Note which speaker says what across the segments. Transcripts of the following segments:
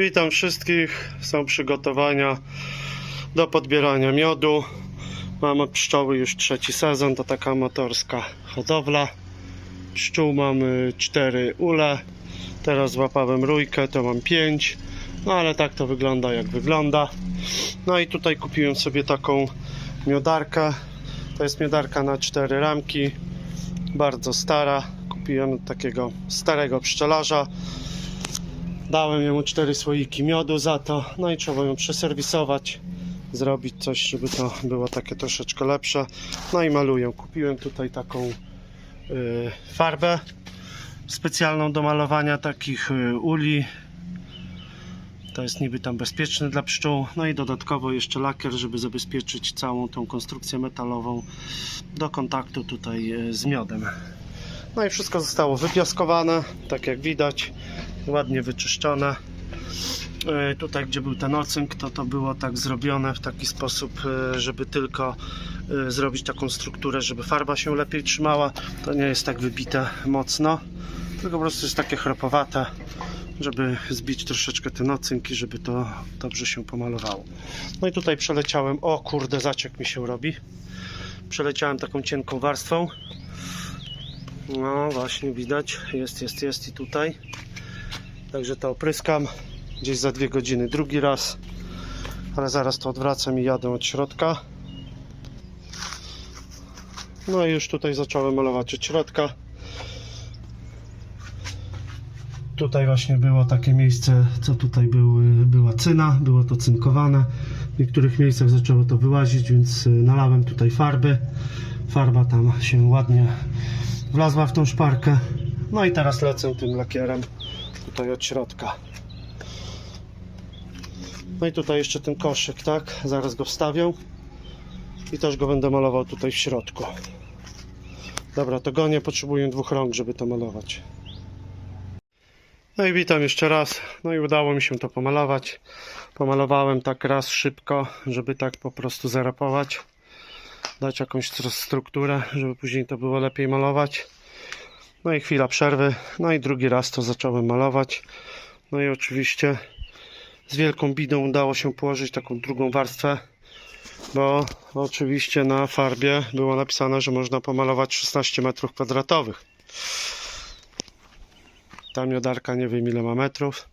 Speaker 1: Witam wszystkich. Są przygotowania do podbierania miodu. Mam od pszczoły już trzeci sezon. To taka amatorska hodowla. Pszczół mamy cztery ule. Teraz złapałem rójkę, to mam pięć. No ale tak to wygląda jak wygląda. No i tutaj kupiłem sobie taką miodarkę. To jest miodarka na cztery ramki. Bardzo stara. Kupiłem takiego starego pszczelarza. Dałem jemu cztery słoiki miodu za to. No i trzeba ją przeserwisować. Zrobić coś, żeby to było takie troszeczkę lepsze. No i maluję. Kupiłem tutaj taką y, farbę specjalną do malowania takich y, uli. To jest niby tam bezpieczny dla pszczół. No i dodatkowo jeszcze lakier, żeby zabezpieczyć całą tą konstrukcję metalową do kontaktu tutaj y, z miodem. No i wszystko zostało wypiaskowane, tak jak widać, ładnie wyczyszczone. E, Tutaj, gdzie był ten ocynk, to to było tak zrobione w taki sposób, e, żeby tylko e, zrobić taką strukturę, żeby farba się lepiej trzymała. To nie jest tak wybite mocno, tylko po prostu jest takie chropowate, żeby zbić troszeczkę ten ocynk i żeby to dobrze się pomalowało. No i tutaj przeleciałem, o kurde, zaciek mi się robi. Przeleciałem taką cienką warstwą. No właśnie widać, jest, jest, jest i tutaj. Także to opryskam gdzieś za dwie godziny drugi raz. Ale zaraz to odwracam i jadę od środka. No i już tutaj zacząłem malować od środka. Tutaj właśnie było takie miejsce, co tutaj były, była cyna, było to cynkowane. W niektórych miejscach zaczęło to wyłazić, więc y, nalałem tutaj farby. Farba tam się ładnie wlazła w tą szparkę. No i teraz lecę tym lakierem tutaj od środka. No i tutaj jeszcze ten koszyk, tak? Zaraz go wstawię. I też go będę malował tutaj w środku. Dobra, to gonię, potrzebuję dwóch rąk, żeby to malować. No i witam jeszcze raz. No i udało mi się to pomalować. Pomalowałem tak raz szybko, żeby tak po prostu zarapować. Dać jakąś stru- strukturę, żeby później to było lepiej malować. No i chwila przerwy. No i drugi raz to zacząłem malować. No i oczywiście z wielką bidą udało się położyć taką drugą warstwę, bo oczywiście na farbie było napisane, że można pomalować 16 metrów kwadratowych. Ta miodarka nie wiem ile ma metrów,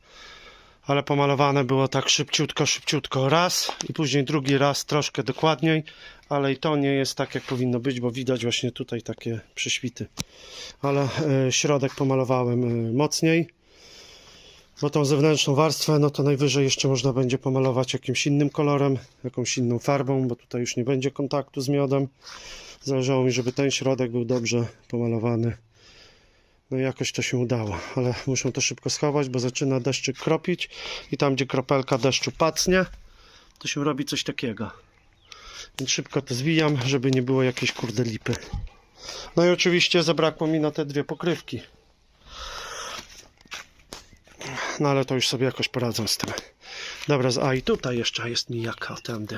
Speaker 1: ale pomalowane było tak szybciutko, szybciutko raz i później drugi raz troszkę dokładniej, ale i to nie jest tak jak powinno być, bo widać właśnie tutaj takie prześwity. Ale e, środek pomalowałem e, mocniej. Bo tą zewnętrzną warstwę, no to najwyżej jeszcze można będzie pomalować jakimś innym kolorem, jakąś inną farbą, bo tutaj już nie będzie kontaktu z miodem. Zależało mi, żeby ten środek był dobrze pomalowany. No i jakoś to się udało, ale muszę to szybko schować, bo zaczyna deszczyk kropić i tam, gdzie kropelka deszczu pacnie, to się robi coś takiego. Więc szybko to zwijam, żeby nie było jakiejś kurde lipy. No i oczywiście zabrakło mi na te dwie pokrywki. No ale to już sobie jakoś poradzę z tym. Dobra, a i tutaj jeszcze jest mijaka tędy.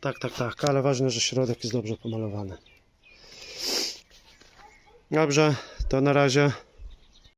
Speaker 1: Tak, tak, tak, ale ważne, że środek jest dobrze pomalowany. Dobrze, to na razie.